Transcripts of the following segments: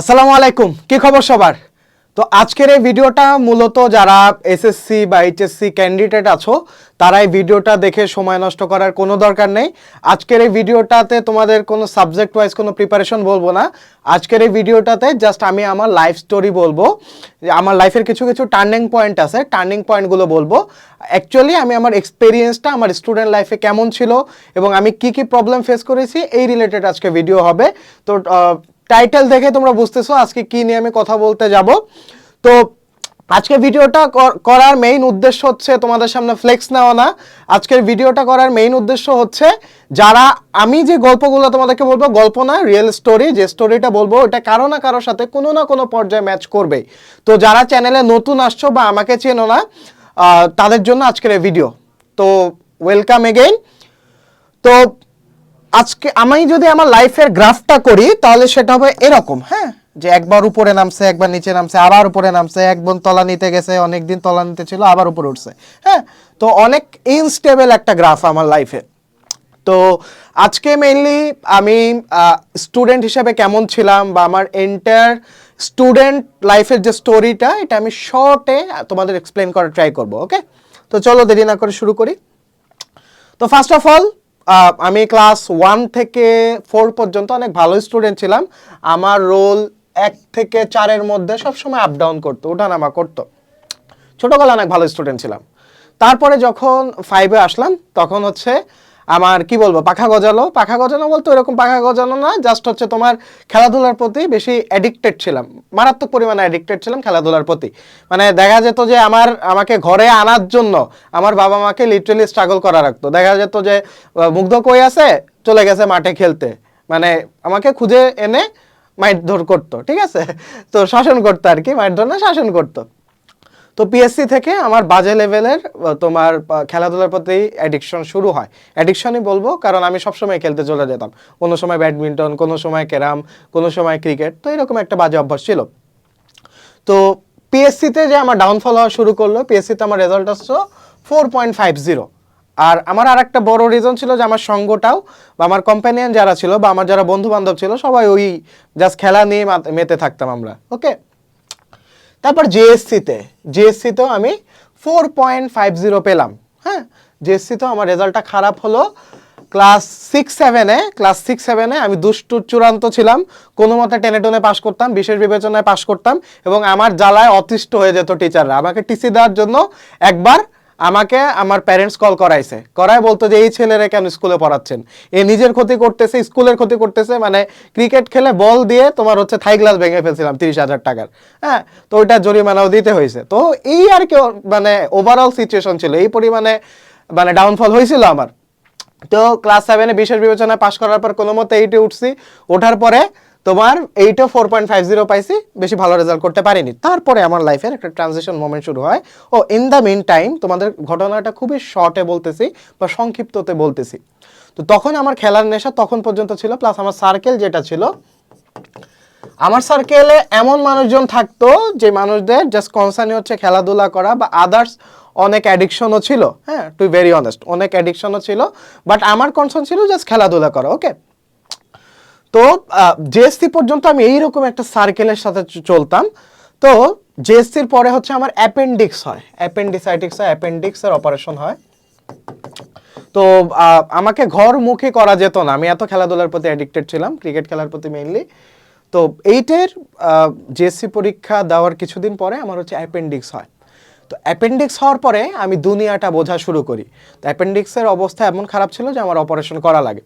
আসসালামু আলাইকুম, কি খবর সবার? তো আজকের এই ভিডিওটা মূলত যারা এসএসসি বা এইচএসসি ক্যান্ডিডেট আছো, তারা এই ভিডিওটা দেখে সময় নষ্ট করার কোনো দরকার নেই। আজকের এই ভিডিওটাতে তোমাদের কোনো সাবজেক্ট ওয়াইজ কোনো প্রিপারেশন বলব না। আজকের এই ভিডিওটাতে জাস্ট আমি আমার লাইফ স্টোরি বলব। যে আমার লাইফের কিছু কিছু টার্নিং পয়েন্ট আছে টার্নিং পয়েন্টগুলো বলব। অ্যাকচুয়ালি আমি আমার এক্সপিরিয়েন্সটা আমার স্টুডেন্ট লাইফে কেমন ছিল এবং আমি কি কি প্রবলেম ফেস করেছি, এই রিলেটেড আজকে ভিডিও হবে। তো টাইটেল দেখে তোমরা বুঝতেছো আজকে কি নিয়ে আমি কথা বলতে যাব। তো আজকে ভিডিওটা কর- করার মেইন উদ্দেশ্য হচ্ছে তোমাদের সামনে ফ্লেক্স নেওয়া না। আজকের ভিডিওটা করার মেইন উদ্দেশ্য হচ্ছে যারা আমি যে গল্পগুলো তোমাদেরকে বলব, গল্প না রিয়েল স্টোরি যে স্টোরিটা বলব এটা কারও না কারোর সাথে কোনো না কোনো পর্যায়ে ম্যাচ করবে তো যারা চ্যানেলে নতুন আসছো বা আমাকে চেনো না তাদের জন্য আজকের এই ভিডিও তো ওয়েলকাম এগেইন তো আজকে আমি যদি আমার লাইফের গ্রাফটা করি, তাহলে সেটা হবে এরকম হ্যাঁ? যে একবার উপরে নামছে, একবার নিচে নামছে, আবার উপরে নামছে একবার তলা নিতে গেছে অনেকদিন তলা নিতে ছিল, আবার উপরে উঠছে হ্যাঁ? তো অনেক ইনস্টেবল একটা গ্রাফ আমার লাইফে। তো আজকে মেইনলি আমি স্টুডেন্ট হিসেবে কেমন ছিলাম বা আমার এন্টায়ার স্টুডেন্ট লাইফের যে স্টোরিটা এটা আমি শর্টে তোমাদের এক্সপ্লেন করার ট্রাই করব ওকে তো চলো দেরি না করে শুরু করি। তো ফার্স্ট অফ অল আমি ক্লাস ওয়ান থেকে ফোর পর্যন্ত অনেক ভালো স্টুডেন্ট ছিলাম। আমার রোল এক থেকে চারের মধ্যে সবসময় আপ ডাউন করতো ওঠানামা করতো। ছোটোবেলা অনেক ভালো স্টুডেন্ট ছিলাম। তারপরে যখন ফাইভে আসলাম, তখন হচ্ছে আমার, কি বলব, পাখা গজালো। পাখা গজানো বলতে এরকম পাখা গজানো না জাস্ট হচ্ছে তোমার খেলাধুলার প্রতি বেশি অ্যাডিক্টেড ছিলাম। মারাত্মক পরিমাণে অ্যাডিক্টেড ছিলাম খেলাধুলার প্রতি। মানে দেখা যেত যে আমার, আমাকে ঘরে আনার জন্য আমার বাবা মাকে লিটারেলি স্ট্রাগল করা রাখতো দেখা যেত যে মুগ্ধ কই আছে? চলে গেছে মাঠে খেলতে। মানে আমাকে খুঁজে এনে মারধর করতো, ঠিক আছে? তো শাসন করতো আর কি, মারধর না, শাসন করতো। তো পিএসসি থেকে আমার বাজে লেভেলের তোমার খেলাধুলার প্রতি অ্যাডিকশন শুরু হয়। অ্যাডিকশনই বলব, কারণ আমি সবসময় খেলতে চলে যেতাম। কোনো সময় ব্যাডমিন্টন, কোনো সময় ক্যারাম, কোনো সময় ক্রিকেট তো এরকম একটা বাজে অভ্যাস ছিল। তো পিএসসিতে যে আমার ডাউনফল হওয়া শুরু করল পিএসসিতে আমার রেজাল্ট আসছো ফোর পয়েন্ট ফাইভ জিরো আর আমার আর একটা বড় রিজন ছিল যে আমার সঙ্গটাও, বা আমার কম্প্যানিয়ন যারা ছিল, বা আমার যারা বন্ধু বান্ধব ছিল, সবাই ওই জাস্ট খেলা নিয়ে মেতে থাকতাম আমরা ওকে তারপর জেএসসিতে জেএসসিতেও আমি ফোর পয়েন্ট ফাইভ জিরো পেলাম হ্যাঁ? জেএসসিতেও আমার রেজাল্টটা খারাপ হলো। ক্লাস সিক্স সেভেনে ক্লাস সিক্স সেভেনে আমি দুষ্টুর চূড়ান্ত ছিলাম। কোনো মতে টেনে টেনে পাশ করতাম, বিশেষ বিবেচনায় পাশ করতাম এবং আমার জ্বালায় অতিষ্ঠ হয়ে যেত টিচাররা আমাকে টিসি দেওয়ার জন্য একবার আমাকে আমার প্যারেন্টস কল করাইছে। করায় বলতো যে, এই ছেলেরা কেন স্কুলে পড়াচ্ছেন? এ নিজের ক্ষতি করতেছে, স্কুলের ক্ষতি করতেছে মানে ক্রিকেট খেলে বল দিয়ে তোমার হচ্ছে থাই গ্লাস ভেঙে ফেলছিলাম, তিরিশ হাজার টাকার। হ্যাঁ তো ওইটা জরিমানাও দিতে হয়েছে। তো এই আর কি মানে ওভারঅল সিচুয়েশন ছিল। এই পরিমাণে মানে ডাউনফল হয়েছিল আমার। তো ক্লাস সেভেনে বিশেষ বিবেচনায় পাশ করার পর কোনো মতে এইটে উঠছি। ওঠার পরে তোমার এইটে ফোর পয়েন্ট ফাইভ জিরো পাইছি, বেশি ভালো রেজাল্ট করতে পারিনি। তারপরে আমার লাইফের একটা ট্রানজিশন মোমেন্ট শুরু হয়। ও ইন দ্য মেন টাইম তোমাদের ঘটনাটা খুবই শর্টে বলতেছি বা সংক্ষিপ্ততে বলতেছি। তো তখন আমার খেলার নেশা তখন পর্যন্ত ছিল প্লাস আমার সার্কেল যেটা ছিল, আমার সার্কেলে এমন মানুষজন থাকতো যে মানুষদের জাস্ট কনসার্ন হচ্ছে খেলাধুলা করা বা আদার্স অনেক অ্যাডিকশনও ছিল। হ্যাঁ টু ভেরি অনেস্ট অনেক অ্যাডিকশনও ছিল বাট আমার কনসার্ন ছিল জাস্ট খেলাধুলা করা ওকে তো জেএসসি পর্যন্ত আমি এইরকম একটা সার্কেলের সাথে চলতাম। তো জেএসসির পরে হচ্ছে আমার অ্যাপেন্ডিক্স হয়। অ্যাপেন্ডিসাইটিক্স হয় অ্যাপেন্ডিক্সের অপারেশন হয়। তো আমাকে ঘর মুখে করা যেত না। আমি এত খেলাধুলার প্রতি অ্যাডিক্টেড ছিলাম ক্রিকেট খেলার প্রতি মেইনলি তো, এইটের জেএসসি পরীক্ষা দেওয়ার কিছুদিন পরে আমার হচ্ছে অ্যাপেন্ডিক্স হয়। তো অ্যাপেন্ডিক্স হওয়ার পরে আমি দুনিয়াটা বোঝা শুরু করি। তো অ্যাপেন্ডিক্সের অবস্থা এমন খারাপ ছিল যে আমার অপারেশন করা লাগে।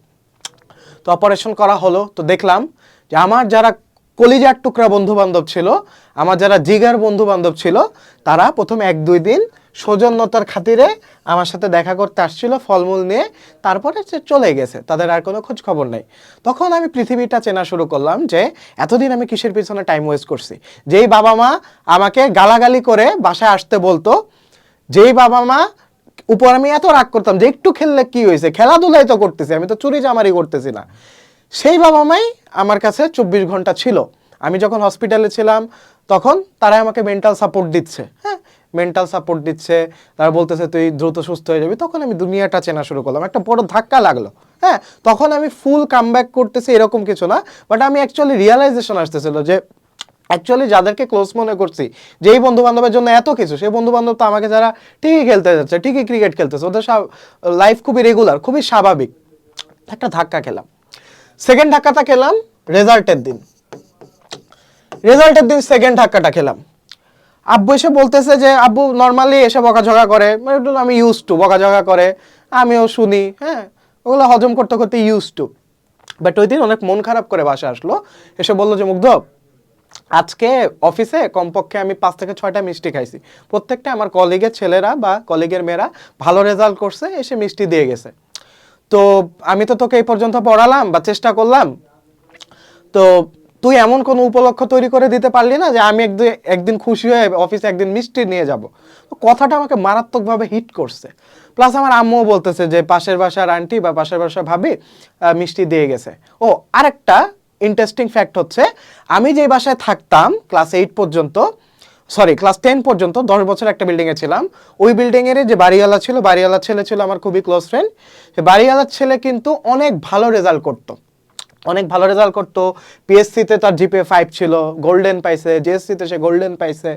তো অপারেশন করা হলো। তো দেখলাম যে আমার যারা কলিজার টুকরা বন্ধু বান্ধব ছিল, আমার যারা জিগার বন্ধু বান্ধব ছিল, তারা প্রথম এক দুই দিন সৌজন্যতার খাতিরে আমার সাথে দেখা করতে আসছিল, ফলমূল নিয়ে। তারপরে সে চলে গেছে, তাদের আর কোনো খোঁজ খবর নেই। তখন আমি পৃথিবীটা চেনা শুরু করলাম যে এতদিন আমি কিসের পিছনে টাইম ওয়েস্ট করছি? যেই বাবা মা আমাকে গালাগালি করে বাসায় আসতে বলতো, যেই বাবা মা উপর আমি এত রাগ করতাম যে একটু খেললে কি হয়েছে? খেলাধুলাই তো করতেছি, আমি তো চুরি চামারি করতেছি না। সেই বাবা মাই আমার কাছে চব্বিশ ঘণ্টা ছিল। আমি যখন হসপিটালে ছিলাম, তখন তারা আমাকে মেন্টাল সাপোর্ট দিচ্ছে। হ্যাঁ মেন্টাল সাপোর্ট দিচ্ছে, তারা বলতেছে, তুই দ্রুত সুস্থ হয়ে যাবি। তখন আমি দুনিয়াটা চেনা শুরু করলাম। একটা বড় ধাক্কা লাগল। হ্যাঁ তখন আমি ফুল কাম করতেছি এরকম কিছু না বাট আমি অ্যাকচুয়ালি রিয়ালাইজেশন আসতেছিল যে অ্যাকচুয়ালি যাদেরকে ক্লোজ মনে করছি, যেই বন্ধু বান্ধবের জন্য এত কিছু, সেই বন্ধু বান্ধব তো আমাকে যারা ঠিকই খেলতে যাচ্ছে, ঠিকই ক্রিকেট খেলতেছে, ওদের লাইফ খুবই রেগুলার খুবই স্বাভাবিক। একটা ধাক্কা খেলাম। সেকেন্ড ধাক্কাটা খেলাম রেজাল্টের দিন। রেজাল্টের দিন সেকেন্ড ধাক্কাটা খেলাম। আব্বু এসে বলতেছে যে, আব্বু নর্মালি এসে বকাঝকা করে মানে আমি ইউজ টু বকাঝকা করে, আমিও শুনি হ্যাঁ ওগুলো হজম করতে করতে ইউজ টু বাট ওই দিন অনেক মন খারাপ করে বাসা আসলো, এসে বলল যে, মুগ্ধ আজকে অফিসে কমপক্ষে আমি পাঁচ থেকে ছয়টা মিষ্টি খাইছি। প্রত্যেকটা আমার কলিগের ছেলেরা বা কলিগের মেয়েরা ভালো রেজাল্ট করছে, এসে মিষ্টি দিয়ে গেছে। তো আমি তো তোকে এই পর্যন্ত পড়ালাম বা চেষ্টা করলাম। তো তুই এমন কোনো উপলক্ষ তৈরি করে দিতে পারলি না যে আমি একদিন একদিন খুশি হয়ে অফিসে একদিন মিষ্টি নিয়ে যাব। কথাটা আমাকে মারাত্মকভাবে হিট করছে। প্লাস আমার আম্মুও বলতেছে যে পাশের বাসার আন্টি বা পাশের বাসার ভাবি মিষ্টি দিয়ে গেছে। ও, আরেকটা ইন্টারেস্টিং ফ্যাক্ট হচ্ছে, আমি যেই বাসায় থাকতাম ক্লাস এইট পর্যন্ত সরি ক্লাস টেন পর্যন্ত, দশ বছর একটা বিল্ডিংয়ে ছিলাম, ওই বিল্ডিংয়ের যে বাড়িওয়ালা ছিল, বাড়িওয়ালা ছেলে ছিল আমার খুবই ক্লোজ ফ্রেন্ড সে বাড়িওয়ালার ছেলে কিন্তু অনেক ভালো রেজাল্ট করতো। অনেক ভালো রেজাল্ট করতো। পিএসসিতে তার জিপে ফাইভ ছিল গোল্ডেন পাইছে জিএসসিতে সে গোল্ডেন পাইছে।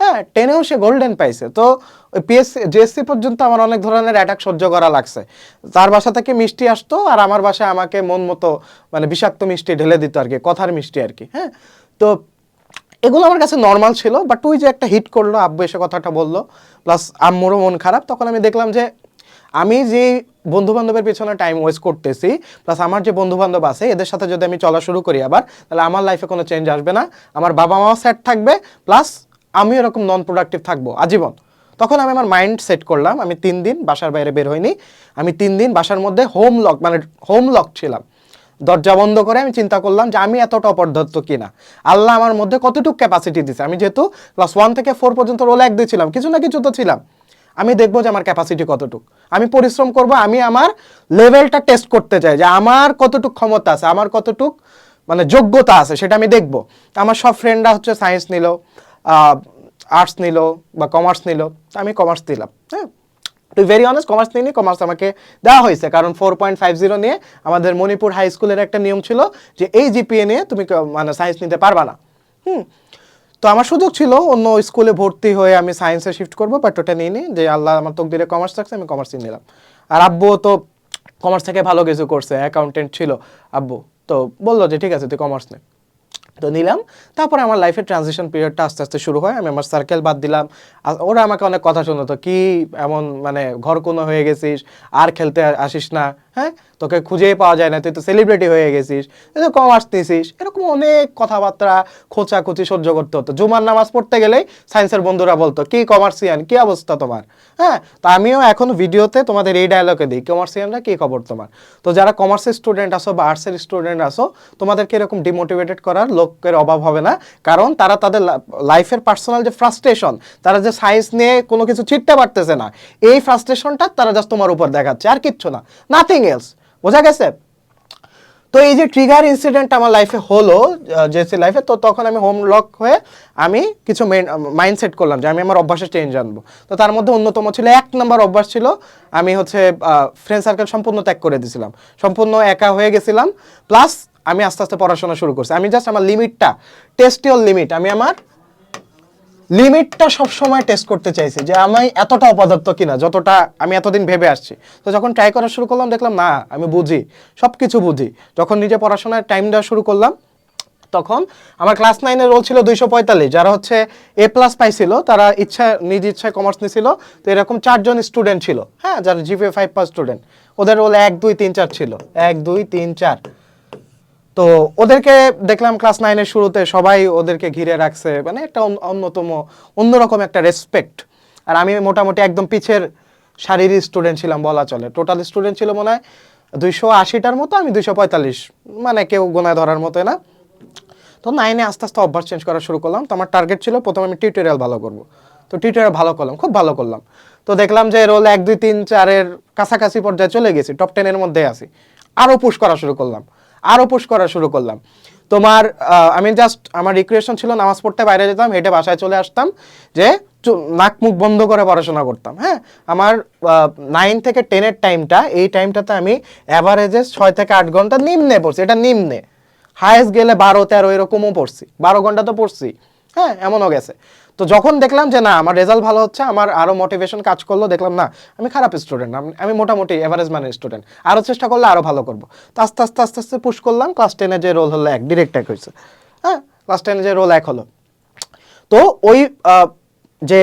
হ্যাঁ টেনেও সে গোল্ডেন পাইছে। তো ওই পিএসসি জিএসসি পর্যন্ত আমার অনেক ধরনের অ্যাটাক সহ্য করা লাগছে। তার বাসা থেকে মিষ্টি আসতো আর আমার বাসায় আমাকে মন মতো মানে বিষাক্ত মিষ্টি ঢেলে দিত আর কি, কথার মিষ্টি আর কি হ্যাঁ। তো এগুলো আমার কাছে নর্মাল ছিল বাট ওই যে একটা হিট করল, আব্বু এসে কথাটা বলল প্লাস আম্মুরও মন খারাপ। তখন আমি দেখলাম যে আমি যে বন্ধু বান্ধবের পেছনে টাইম ওয়েস্ট করতেছি প্লাস আমার যে বন্ধু বান্ধব আছে, এদের সাথে যদি আমি চলা শুরু করি আবার, তাহলে আমার লাইফে কোনো চেঞ্জ আসবে না। আমার বাবা মাও সেট থাকবে প্লাস আমি এরকম নন প্রোডাক্টিভ থাকব, আজীবন। তখন আমি আমার মাইন্ড সেট করলাম, আমি তিন দিন বাসার বাইরে বের হইনি। আমি তিন দিন বাসার মধ্যে হোম লক মানে হোম লক ছিলাম। দরজা বন্ধ করে আমি চিন্তা করলাম যে আমি এতটা অপর্যাপ্ত কিনা। আল্লাহ আমার মধ্যে কতটুকু ক্যাপাসিটি দিছে? আমি যেহেতু ক্লাস ওয়ান থেকে ফোর পর্যন্ত রোল এক দিয়েছিলাম, কিছু না কিছু তো ছিলাম। আমি দেখব যে আমার ক্যাপাসিটি কতটুক। আমি পরিশ্রম করব, আমি আমার লেভেলটা টেস্ট করতে চাই যে আমার কতটুক ক্ষমতা আছে, আমার কতটুক মানে যোগ্যতা আছে, সেটা আমি দেখব। আমার সব ফ্রেন্ডরা হচ্ছে সায়েন্স নিল আর্টস নিল বা কমার্স নিল আমি কমার্স দিলাম হ্যাঁ। টু ভেরি অনেস্ট কমার্স নিয়ে কমার্স আমাকে দেওয়া হয়েছে, কারণ ফোর পয়েন্ট ফাইভ জিরো নিয়ে আমাদের মণিপুর হাই স্কুলের একটা নিয়ম ছিল যে এই জিপিএ নিয়ে তুমি মানে সায়েন্স নিতে পারবা না। হুম তো আমার সুযোগ ছিল অন্য স্কুলে ভর্তি হয়ে আমি সায়েন্সে শিফট করব বাট ওটা নিয়ে নিই। যে আল্লাহ আমার তোক তকদিরে কমার্স থাকছে, আমি কমার্সই নিলাম। আর আব্বুও তো কমার্স থেকে ভালো কিছু করছে অ্যাকাউন্টেন্ট ছিল আব্বু। তো বলল যে, ঠিক আছে, তুই কমার্স নে। তো নিলাম। তারপরে আমার লাইফের ট্রানজিশন পিরিয়ডটা আস্তে আস্তে শুরু হয়। আমি আমার সার্কেল বাদ দিলাম। ওরা আমাকে অনেক কথা শোনাতো, কি এমন মানে ঘর কোনো হয়ে গেছিস, আর খেলতে আসিস না। হ্যাঁ? তোকে খুঁজেই পাওয়া যায় না, তুই তো সেলিব্রিটি হয়ে গেছিস, তুই তো কমার্স নিছিস এরকম অনেক কথাবার্তা খোঁচাখুচি সহ্য করতে হতো। জুমার নামাজ পড়তে গেলেই সায়েন্সের বন্ধুরা বলতো, কি কমার্সিয়ান কি অবস্থা তোমার? হ্যাঁ? তো আমিও এখন ভিডিওতে তোমাদের এই ডায়লগে দিই কমার্সিয়ানরা কি খবর তোমার? তো যারা কমার্সের স্টুডেন্ট আসো বা আর্টসের স্টুডেন্ট আসো তোমাদেরকে এরকম ডিমোটিভেটেড করার লোকের অভাব হবে না। কারণ তারা তাদের লাইফের পার্সোনাল যে ফ্রাস্ট্রেশন তারা যে সায়েন্স নিয়ে কোনো কিছু ছিটতে পারতেছে না, এই ফ্রাস্ট্রেশনটা তারা জাস্ট তোমার উপর দেখাচ্ছে, আর কিচ্ছু না। নাথিং এলস বোঝা গেছে? তো এই যে ট্রিগার ইনসিডেন্ট আমার লাইফে হলো জেসি লাইফে তো তখন আমি হোম লক হয়ে আমি কিছু মাইন্ডসেট করলাম যে আমি আমার অভ্যাসে চেঞ্জ আনব। তো তার মধ্যে অন্যতম ছিল, এক নম্বর অভ্যাস ছিল, আমি হচ্ছে ফ্রেন্ড সার্কেল সম্পূর্ণ ত্যাগ করে দিয়েছিলাম সম্পূর্ণ একা হয়ে গেছিলাম প্লাস আমি আস্তে আস্তে পড়াশোনা শুরু করছি। আমি জাস্ট আমার লিমিটটা টেস্টিওর লিমিট আমি আমার লিমিটটা সবসময় টেস্ট করতে চাইছি যে আমি এতটা অপদার্থ কিনা, যতটা আমি এতদিন ভেবে আসছি। তো যখন ট্রাই করা শুরু করলাম, দেখলাম, না, আমি বুঝি সব কিছু বুঝি। যখন নিজে পড়াশোনার টাইম দেওয়া শুরু করলাম, তখন আমার ক্লাস নাইনের রোল ছিল দুইশো পঁয়তাল্লিশ। যারা হচ্ছে এ প্লাস পাইছিল, তারা ইচ্ছা, নিজ ইচ্ছায় কমার্স নিছিল। তো এরকম চারজন স্টুডেন্ট ছিল হ্যাঁ যারা জিপিএ ফাইভ পাস স্টুডেন্ট ওদের রোল এক, দুই, তিন, চার ছিল। এক, দুই, তিন, চার। তো ওদেরকে দেখলাম ক্লাস নাইনের শুরুতে সবাই ওদেরকে ঘিরে রাখছে মানে একটা অন্য- অন্যতম, অন্যরকম একটা রেসপেক্ট আর আমি মোটামুটি একদম পিছের শারীর স্টুডেন্ট ছিলাম বলা চলে। টোটাল স্টুডেন্ট ছিল মনে হয় দুইশো আশিটার মতো, আমি দুইশো পঁয়তাল্লিশ মানে কেউ গোনায় ধরার মতো না। তো নাইনে আস্তে আস্তে অভ্যাস চেঞ্জ করা শুরু করলাম। তো আমার টার্গেট ছিল প্রথমে আমি টিউটোরিয়াল ভালো করব। তো টিউটোরিয়াল ভালো করলাম, খুব ভালো করলাম। তো দেখলাম যে রোল এক, দুই, তিন, চারের কাছাকাছি পর্যায়ে চলে গেছি টপ টেনের মধ্যে আছি। আরও পুশ করা শুরু করলাম। আরও পুশ করা শুরু করলাম। তোমার আমি জাস্ট আমার রিক্রিয়েশন ছিল, নামাজ পড়তে বাইরে যেতাম, হেঁটে বাসায় চলে আসতাম, যে নাক মুখ বন্ধ করে পড়াশোনা করতাম হ্যাঁ? আমার নাইন থেকে টেনের টাইমটা এই টাইমটাতে আমি অ্যাভারেজে ছয় থেকে আট ঘণ্টা নিম্নে পড়ছি, এটা নিম্নে। হায়েস্ট গেলে বারো, তেরো এরকমও পড়ছি, বারো ঘণ্টা তো পড়ছি। হ্যাঁ এমনও গেছে। তো যখন দেখলাম যে না, আমার রেজাল্ট ভালো হচ্ছে, আমার আরও মোটিভেশন কাজ করল, দেখলাম না, আমি খারাপ স্টুডেন্ট আমি মোটামুটি এভারেজ মানের স্টুডেন্ট আরও চেষ্টা করলে আরও ভালো করব। তো আস্তে আস্তে আস্তে আস্তে পুশ করলাম ক্লাস টেনে যে রোল হলো এক ডিরেক্ট এক হয়েছে। হ্যাঁ ক্লাস টেনে যে রোল এক হলো। তো ওই যে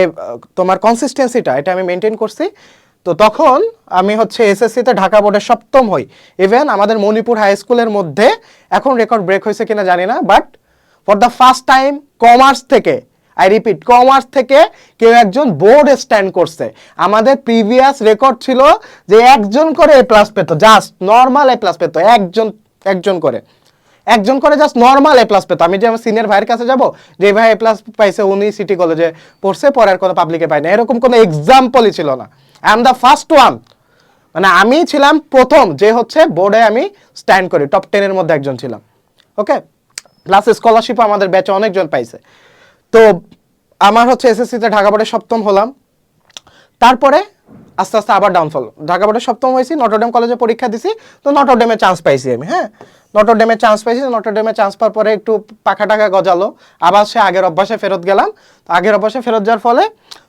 তোমার কনসিস্টেন্সিটা এটা আমি মেনটেন করছি। তো তখন আমি হচ্ছে এসএসসিতে ঢাকা বোর্ডের সপ্তম হই। ইভেন আমাদের মণিপুর হাই স্কুলের মধ্যে এখন রেকর্ড ব্রেক হয়েছে কিনা জানি না but for the first time commerce থেকে আই রিপিট কমার্স থেকে কেউ একজন বোর্ড স্ট্যান্ড করছে। আমাদের প্রিভিয়াস রেকর্ড ছিল যে একজন করে এ প্লাস পেতো জাস্ট নর্মাল এ প্লাস পেত, একজন একজন করে। একজন করে জাস্ট নর্মাল এ প্লাস পেতো। আমি যে আমার সিনিয়র ভাইয়ের কাছে যাব, যে ভাই এ প্লাস পাইছে, উনি সিটি কলেজে পড়ছে পরে আর কোনো পাবলিকে পায় না। এরকম কোনো এক্সাম্পলই ছিল না। I am the first one মানে আমি ছিলাম প্রথম, যে হচ্ছে বোর্ডে আমি স্ট্যান্ড করি টপ টেনের মধ্যে একজন ছিলাম। ওকে প্লাস স্কলারশিপও আমাদের ব্যাচে অনেকজন পাইছে। তো আমার হচ্ছে এসএসসিতে ঢাকা বোর্ডে সপ্তম হলাম। তারপরে আস্তে আস্তে আবার ডাউনফল ঢাকা বোর্ডে সপ্তম হয়েছি নটরডেম কলেজে পরীক্ষা দিছি, তো নটরডেমে চান্স পাইছি আমি হ্যাঁ? নটরডেমে চান্স পাইছি নটরডেমে চান্স পাওয়ার পরে একটু পাখা টাকা গজালো। আবার সে আগের অভ্যাসে ফেরত গেলাম। তো আগের অভ্যাসে ফেরত যাওয়ার ফলে,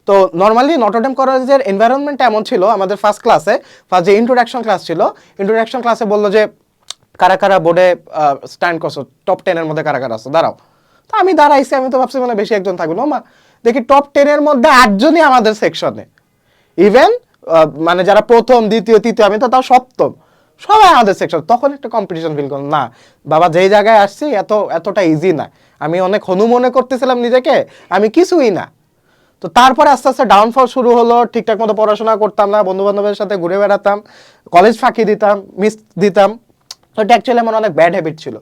তো নর্মালি নটরডেম কলেজের এনভায়রনমেন্ট এমন ছিল, আমাদের ফার্স্ট ক্লাসে ফার্স্ট যে ইন্ট্রোডাকশন ক্লাস ছিল ইন্ট্রোডাকশন ক্লাসে বলল যে কারা কারা বোর্ডে স্ট্যান্ড করছ? টপ টেনের মধ্যে কারা কারা আসো দাঁড়াও। তো আমি দাঁড়াইছি, আমি তো ভাবছি মানে বেশি একজন থাকবে। মা, দেখি টপ টেনের মধ্যে আটজনই আমাদের সেকশনে ইভেন মানে যারা প্রথম, দ্বিতীয়, তৃতীয়, আমি তো তাও সপ্তম, সবাই আমাদের সেকশন তখন একটা কম্পিটিশন ফিল করলাম, না, বাবা যেই জায়গায় আসছি, এত, এতটা ইজি না। আমি অনেক হনু মনে করতেছিলাম নিজেকে, আমি কিছুই না। তো তারপরে আস্তে আস্তে ডাউনফল শুরু হলো, ঠিকঠাক মতো পড়াশোনা করতাম না বন্ধু বান্ধবের সাথে ঘুরে বেড়াতাম কলেজ ফাঁকি দিতাম মিস দিতাম। তো এটা অ্যাকচুয়ালি আমার অনেক ব্যাড হ্যাবিট ছিল।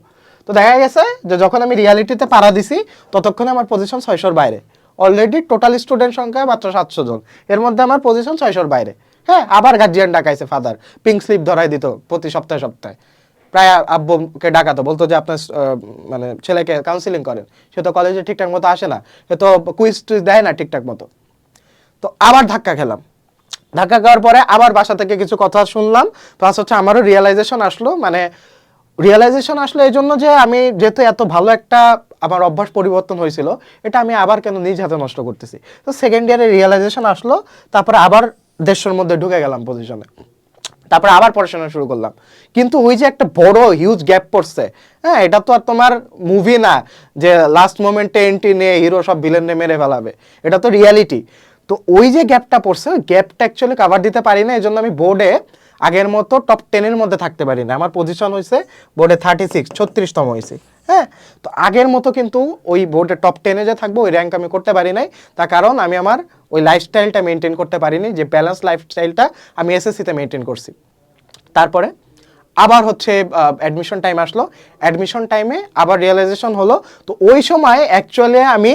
তো দেখা গেছে যে যখন আমি রিয়ালিটিতে পাড়া দিছি, ততক্ষণে আমার পজিশন ছয়শোর বাইরে। অলরেডি টোটাল স্টুডেন্ট সংখ্যা মাত্র সাতশো জন। এর মধ্যে আমার পজিশন ছয়শোর বাইরে। হ্যাঁ আবার গার্জিয়ান ডাকাইছে ফাদার পিঙ্ক স্লিপ ধরাই দিত প্রতি সপ্তাহে সপ্তাহে। প্রায় আব্বুকে ডাকাতো। বলতো যে আপনার মানে ছেলেকে কাউন্সিলিং করেন। সে তো কলেজে ঠিকঠাক মতো আসে না। সে তো কুইজ টুইজ দেয় না ঠিকঠাক মতো। তো আবার ধাক্কা খেলাম। ধাক্কা খাওয়ার পরে আবার বাসা থেকে কিছু কথা শুনলাম। প্লাস হচ্ছে আমারও রিয়েলাইজেশন আসলো মানে রিয়েলাইজেশন আসলো এই জন্য যে আমি যেহেতু এত ভালো একটা আমার অভ্যাস পরিবর্তন হয়েছিল, এটা আমি আবার কেন নিজ হাতে নষ্ট করতেছি? তো সেকেন্ড ইয়ারে রিয়েলাইজেশন আসলো, তারপরে আবার দেড়শোর মধ্যে ঢুকে গেলাম পজিশনে তারপরে আবার পড়াশোনা শুরু করলাম। কিন্তু ওই যে একটা বড় হিউজ গ্যাপ পড়ছে হ্যাঁ এটা তো আর তোমার মুভি না, যে লাস্ট মোমেন্টে এন্ট্রি নিয়ে হিরো সব ভিলেনে মেরে ফেলাবে। এটা তো রিয়ালিটি তো ওই যে গ্যাপটা পড়ছে, ওই গ্যাপটা অ্যাকচুয়ালি কাভার দিতে পারি না এই জন্য আমি বোর্ডে আগের মতো টপ টেনের মধ্যে থাকতে পারি না। আমার পজিশন হয়েছে বোর্ডে থার্টি সিক্স ছত্রিশতম হয়েছে হ্যাঁ? তো আগের মতো কিন্তু ওই বোর্ডে টপ টেনে যে থাকব, ওই র্যাঙ্ক আমি করতে পারি নাই। তার কারণ আমি আমার ওই লাইফস্টাইলটা মেনটেন করতে পারিনি, যে ব্যালেন্স লাইফস্টাইলটা আমি এসএসসিতে মেনটেন করছি। তারপরে আবার হচ্ছে অ্যাডমিশন টাইম আসলো। অ্যাডমিশন টাইমে আবার রিয়েলাইজেশন হলো। তো ওই সময় অ্যাকচুয়ালি আমি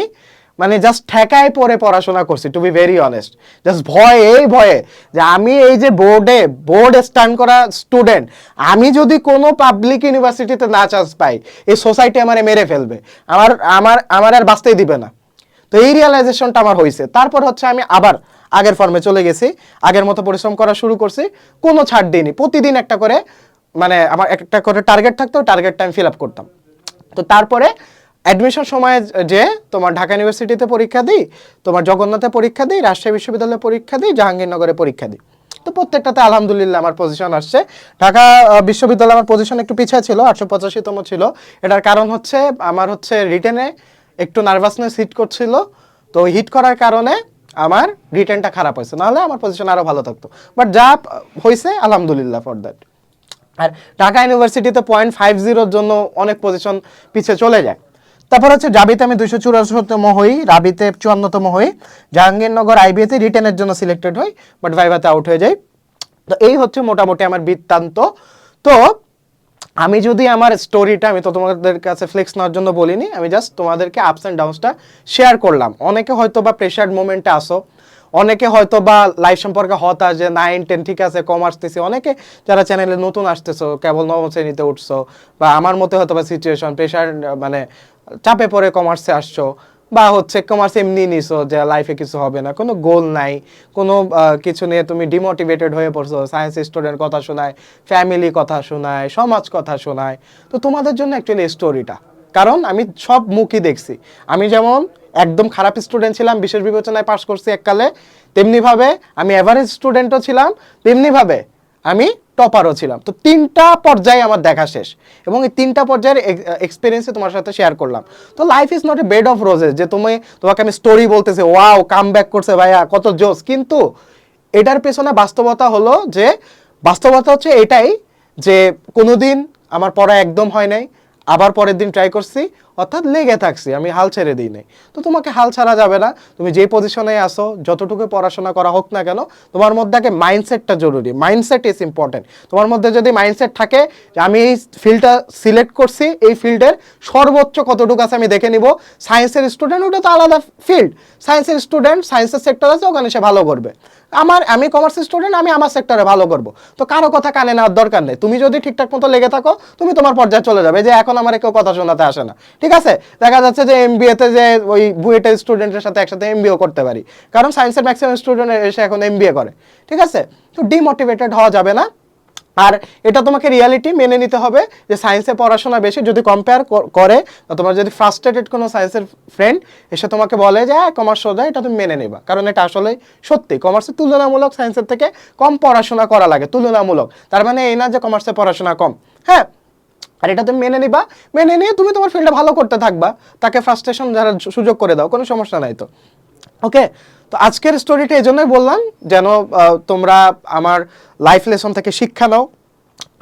মানে জাস্ট ঠেকায় পরে পড়াশোনা করছি to be very honest just ভয়ে, এই ভয়ে যে আমি এই যে বোর্ডে বোর্ড স্ট্যান্ড করা স্টুডেন্ট আমি যদি কোনো পাবলিক ইউনিভার্সিটিতে না চান্স পাই, এই সোসাইটি আমারে মেরে ফেলবে। আমার আমার আমার আর বাঁচতেই দিবে না। তো এই রিয়েলাইজেশনটা আমার হয়েছে তারপর হচ্ছে আমি আবার আগের ফর্মে চলে গেছি, আগের মতো পরিশ্রম করা শুরু করছি, কোনো ছাড় দিইনি। প্রতিদিন একটা করে মানে আমার একটা করে টার্গেট থাকতো টার্গেটটা আমি ফিল আপ করতাম। তো তারপরে অ্যাডমিশন সময়ে যে তোমার ঢাকা ইউনিভার্সিটিতে পরীক্ষা দিই, তোমার জগন্নাথে পরীক্ষা দিই, রাজশাহী বিশ্ববিদ্যালয়ে পরীক্ষা দিই, জাহাঙ্গীরনগরে পরীক্ষা দিই। তো প্রত্যেকটাতে আলহামদুলিল্লাহ আমার পজিশন আসছে। ঢাকা বিশ্ববিদ্যালয় আমার পজিশন একটু পিছিয়ে ছিল, আটশো পঁচাশিতম ছিল। এটার কারণ হচ্ছে, আমার হচ্ছে রিটেনে একটু নার্ভাসনেস হিট করছিল। তো হিট করার কারণে আমার রিটেনটা খারাপ হয়েছে। নাহলে আমার পজিশন আরও ভালো থাকতো। বাট যা হয়েছে, আলহামদুলিল্লাহ ফর দ্যাট আর ঢাকা ইউনিভার্সিটিতে পয়েন্ট ফাইভ জিরোর জন্য অনেক পজিশন পিছিয়ে চলে যায়। তারপর হচ্ছে জাবিতে আমি দুইশো চুরাশিতম হই, রাবিতে চুয়ান্নতম হই। জাহাঙ্গীরনগর আইবিএতে রিটেনের জন্য সিলেক্টেড হই বাট ভাইভাতে আউট হয়ে যাই। তো এই হচ্ছে মোটামুটি আমার বৃত্তান্ত। তো আমি যদি আমার স্টোরিটা আমি তো তোমাদের কাছে ফ্লেক্স নেওয়ার জন্য বলিনি, আমি জাস্ট তোমাদেরকে আপস অ্যান্ড ডাউনসটা শেয়ার করলাম। অনেকে হয়তো বা প্রেশার মোমেন্টে আসো অনেকে হয়তো বা লাইফ সম্পর্কে হতাশ যে নাইন টেন ঠিক আছে, কম আসতেছি। অনেকে যারা চ্যানেলে নতুন আসতেছো, কেবল নবম শ্রেণীতে উঠছো, বা আমার মতে হয়তো বা সিচুয়েশন প্রেশার মানে চাপে পড়ে কমার্সে আসছো, বা হচ্ছে কমার্স এমনি নিছো যে লাইফে কিছু হবে না, কোনো গোল নাই, কোনো কিছু নিয়ে তুমি ডিমোটিভেটেড হয়ে পড়ছো সায়েন্স স্টুডেন্ট কথা শোনায় ফ্যামিলি কথা শোনায়, সমাজ কথা শোনায়, তো তোমাদের জন্য অ্যাকচুয়ালি স্টোরিটা কারণ আমি সব মুখই দেখছি। আমি যেমন একদম খারাপ স্টুডেন্ট ছিলাম, বিশেষ বিবেচনায় পাশ করছি এককালে, তেমনিভাবে আমি অ্যাভারেজ স্টুডেন্টও ছিলাম, তেমনিভাবে আমি টপারও ছিলাম। তো তিনটা পর্যায়ে আমার দেখা শেষ এবং এই তিনটা পর্যায়ের এক্সপিরিয়েন্সে তোমার সাথে শেয়ার করলাম। তো life is not a bed of roses যে তুমি, তোমাকে আমি স্টোরি বলতেছি ওয়াও কাম ব্যাক করছে ভাইয়া, কত জোস কিন্তু এটার পেছনে বাস্তবতা হলো যে, বাস্তবতা হচ্ছে এটাই যে কোনোদিন আমার পড়া একদম হয় নাই, আবার পরের দিন ট্রাই করছি অর্থাৎ লেগে থাকছি, আমি হাল ছেড়ে দিই নাই। তো তোমাকে হাল ছাড়া যাবে না। তুমি যে পজিশনে আসো যতটুকু পড়াশোনা করা হোক না কেন, তোমার মধ্যে আগে মাইন্ডসেটটা জরুরি। মাইন্ডসেট ইজ ইম্পর্টেন্ট তোমার মধ্যে যদি মাইন্ডসেট থাকে যে আমি এই ফিল্ডটা সিলেক্ট করছি, এই ফিল্ডের সর্বোচ্চ কতটুকু আছে আমি দেখে নিব। সায়েন্সের স্টুডেন্ট ওটা তো আলাদা ফিল্ড সায়েন্সের স্টুডেন্ট সায়েন্সের সেক্টর আছে, ওখানে সে ভালো করবে। আমার, আমি কমার্সের স্টুডেন্ট আমি আমার সেক্টরে ভালো করব। তো কারও কথা কানে নেওয়ার দরকার নেই। তুমি যদি ঠিকঠাক মতো লেগে থাকো, তুমি তোমার পর্যায়ে চলে যাবে। যে এখন আমার কেউ কথা শোনাতে আসে না। ঠিক আছে? দেখা যাচ্ছে যে এম এমবিএতে যে ওই বুয়েটের স্টুডেন্টের সাথে একসাথে এম এমবিও করতে পারি। কারণ সায়েন্সের ম্যাক্সিমাম স্টুডেন্ট এসে এখন এম এমবিএ করে। ঠিক আছে? তো ডিমোটিভেটেড হওয়া যাবে না। আর এটা তোমাকে রিয়ালিটি মেনে নিতে হবে যে সায়েন্সে পড়াশোনা বেশি যদি কম্পেয়ার করে তোমার যদি ফ্রাস্ট্রেটেড কোনো সায়েন্সের ফ্রেন্ড এসে তোমাকে বলে যে হ্যাঁ কমার্স সোজা, এটা তুমি মেনে নেবা। কারণ এটা আসলে সত্যি। কমার্সের তুলনামূলক সায়েন্সের থেকে কম পড়াশোনা করা লাগে, তুলনামূলক। তার মানে এই না যে কমার্সে পড়াশোনা কম। হ্যাঁ আর এটা তুমি মেনে নিবা। মেনে নিয়ে তুমি তোমার ফিল্ডে ভালো করতে থাকবা। তাকে ফ্রাস্ট্রেশন যারা সুযোগ করে দাও, কোনো সমস্যা নাই তো। ওকে তো আজকের স্টোরিটা এই জন্যই বললাম, যেন তোমরা আমার লাইফ লেসন থেকে শিক্ষা নাও।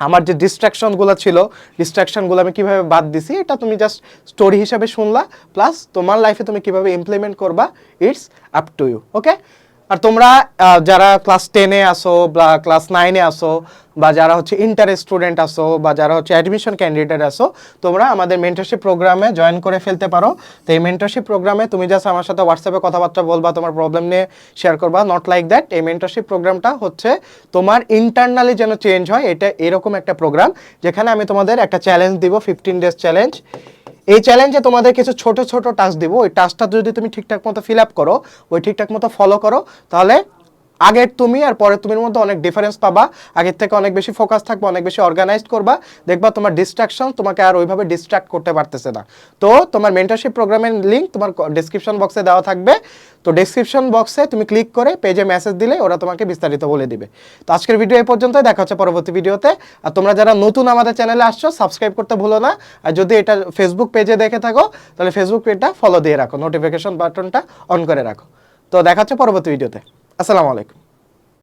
আমার যে ডিস্ট্রাকশনগুলো ছিল ডিস্ট্রাকশনগুলো আমি কীভাবে বাদ দিছি, এটা তুমি জাস্ট স্টোরি হিসাবে শুনলা। প্লাস তোমার লাইফে তুমি কীভাবে ইমপ্লিমেন্ট করবা it's up to you okay আর তোমরা যারা ক্লাস টেনে আসো বা ক্লাস নাইনে আসো বা যারা হচ্ছে ইন্টার স্টুডেন্ট আসো বা যারা হচ্ছে অ্যাডমিশন ক্যান্ডিডেট আসো, তোমরা আমাদের মেন্টারশিপ প্রোগ্রামে জয়েন করে ফেলতে পারো। তো এই মেন্টরশিপ প্রোগ্রামে তুমি জাস্ট আমার সাথে হোয়াটসঅ্যাপে কথাবার্তা বলবা, তোমার প্রবলেম নিয়ে শেয়ার করবা নট লাইক দ্যাট এই মেন্টরশিপ প্রোগ্রামটা হচ্ছে তোমার ইন্টারনালি যেন চেঞ্জ হয়, এটা এরকম একটা প্রোগ্রাম যেখানে আমি তোমাদের একটা চ্যালেঞ্জ দিব ফিফটিন ডেজ চ্যালেঞ্জ এই চ্যালেঞ্জে তোমাদের কিছু ছোট ছোট টাস্ক দিব, ওই টাস্কটা যদি তুমি ঠিকঠাক মতো ফিল আপ করো, ওই ঠিকঠাক মতো ফলো করো, তাহলে আগের তুমি আর পরের তুমির মধ্যে অনেক ডিফারেন্স পাবা। আগের থেকে অনেক বেশি ফোকাস থাকবে, অনেক বেশি অর্গানাইজড করবা। দেখবা তোমার ডিস্ট্রাকশন তোমাকে আর ওইভাবে ডিস্ট্রাক্ট করতে পারতেছে না। তো তোমার মেন্টারশিপ প্রোগ্রামের লিঙ্ক তোমার ডিসক্রিপশন বক্সে দেওয়া থাকবে। তো ডিসক্রিপশন বক্সে তুমি ক্লিক করে পেজে মেসেজ দিলে ওরা তোমাকে বিস্তারিত বলে দিবে। তো আজকের ভিডিও এই পর্যন্ত দেখা হচ্ছে পরবর্তী ভিডিওতে আর তোমরা যারা নতুন আমাদের চ্যানেলে আসছো সাবস্ক্রাইব করতে ভুলো না। আর যদি এটা ফেসবুক পেজে দেখে থাকো, তাহলে ফেসবুক পেজটা ফলো দিয়ে রাখো। নোটিফিকেশন বাটনটা অন করে রাখো। তো দেখা হচ্ছে পরবর্তী ভিডিওতে আসসালামু আলাইকুম।